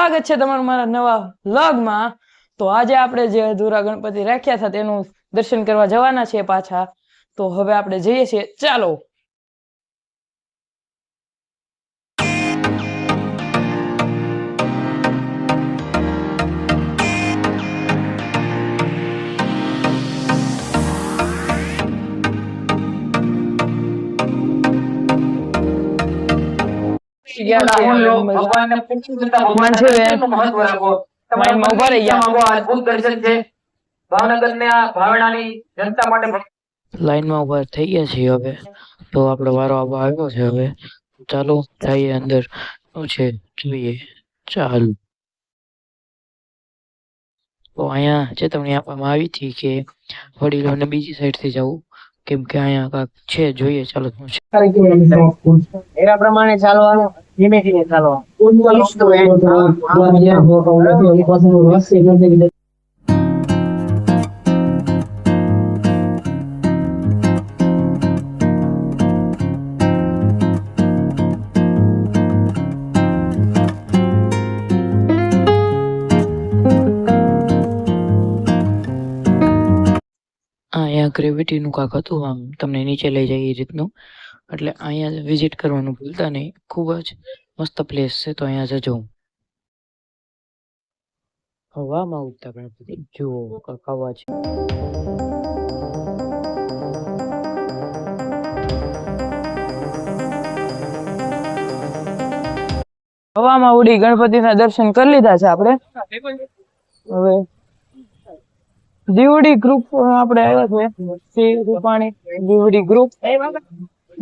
સ્વાગત છે તમારું મારા નવા વ્લોગમાં. તો આજે આપણે જે અધૂરા ગણપતિ રાખ્યા હતા તેનું દર્શન કરવા જવાના છે પાછા. તો હવે આપણે જઈએ છીએ. ચાલો. લાઈનમાં ઊભા થઈ ગયા છીએ હવે. તો આપડે વારો આવ્યો છે હવે. ચાલો જઈએ અંદર. શું છે? જોઈએ. ચાલ. તો અહીંયા ચેતવણી આપવામાં આવી હતી કે વડીલોને બીજી સાઈડથી જવું. કેમ કે અહીંયા કાંક છે. જોઈએ ચાલો શું છે? એના પ્રમાણે ચાલવાનું. ધીમે ધીમે અહીંયા ગ્રેવિટીનું કાંક હતું આમ તમને નીચે લઈ જાય એ રીતનું. એટલે અહીંયા વિઝિટ કરવાનું ભૂલતા નહીં. ખૂબ જ મસ્ત પ્લેસ છે, તો અહીંયા જજો હવામાં ઉગતા ગણપતિ જુઓ, કાંક છે. હવામાં ઉડી ગણપતિના દર્શન કરી લીધા છે આપણે? હવે દીવડી ગ્રુપ આપણે આવ્યા છે. સી રૂપાણી દીવડી ગ્રુપ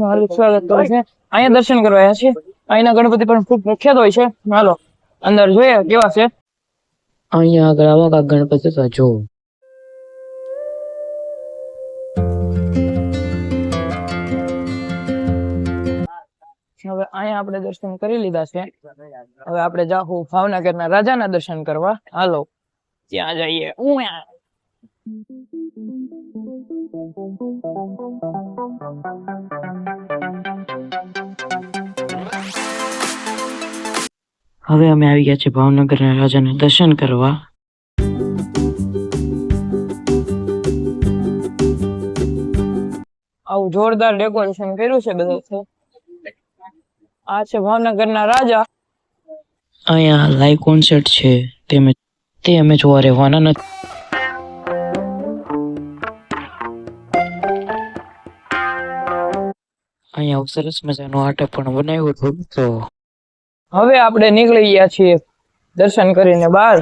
હાર્દિક સ્વાગત કરે છે. અહીંયા દર્શન કરવા આવ્યા છે અહીંના ગણપતિ પણ ખૂબ પ્રખ્યાત હોય છે. હાલો અંદર જોઈએ કેવા છે. અહીંયા આગળ આવા કાંક ગણપતિ તો જો હવે અહીંયા આપણે દર્શન કરી લીધા છે. હવે આપણે જાહુ ભાવનગરના રાજાના દર્શન કરવા. હાલો ત્યાં જઈએ. ઉયા. હવે અમે આવી ગયા છે ભાવનગરના રાજાને દર્શન કરવા. આવું જોરદાર ડેકોરેશન કર્યું છે બધું આ છે ભાવનગરના રાજા. અહીંયા લાઈવ કોન્સર્ટ છે. તે અમે તે અમે જોવા રહેવાના નથી. અહીંયા સરસ મજાનો આટો પણ બનાવ્યો હતો તો હવે આપણે નીકળી ગયા છીએ દર્શન કરીને બહાર.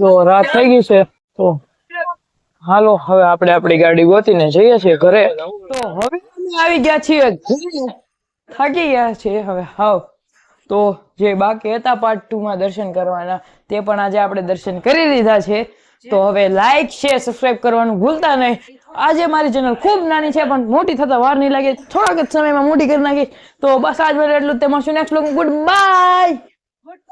તો રાત થઈ ગઈ છે તો હાલો હવે આપણે આપણી ગાડી ગોતીને જઈએ છીએ ઘરે. તો હવે અમે આવી ગયા છીએ થાકી ગયા છીએ હવે. હાવ. તો જે બાકી હતા પાર્ટ ટુ માં દર્શન કરવાના તે પણ આજે આપણે દર્શન કરી લીધા છે. તો હવે લાઈક શેર સબસ્ક્રાઇબ કરવાનું ભૂલતા નહીં. આજે મારી ચેનલ ખૂબ નાની છે, પણ મોટી થતા વાર નહીં લાગે. થોડાક જ સમયમાં મોટી કરી નાખી. તો બસ આજ માટે એટલું જ. તે મળશું નેક્સ્ટ ગુડ બાય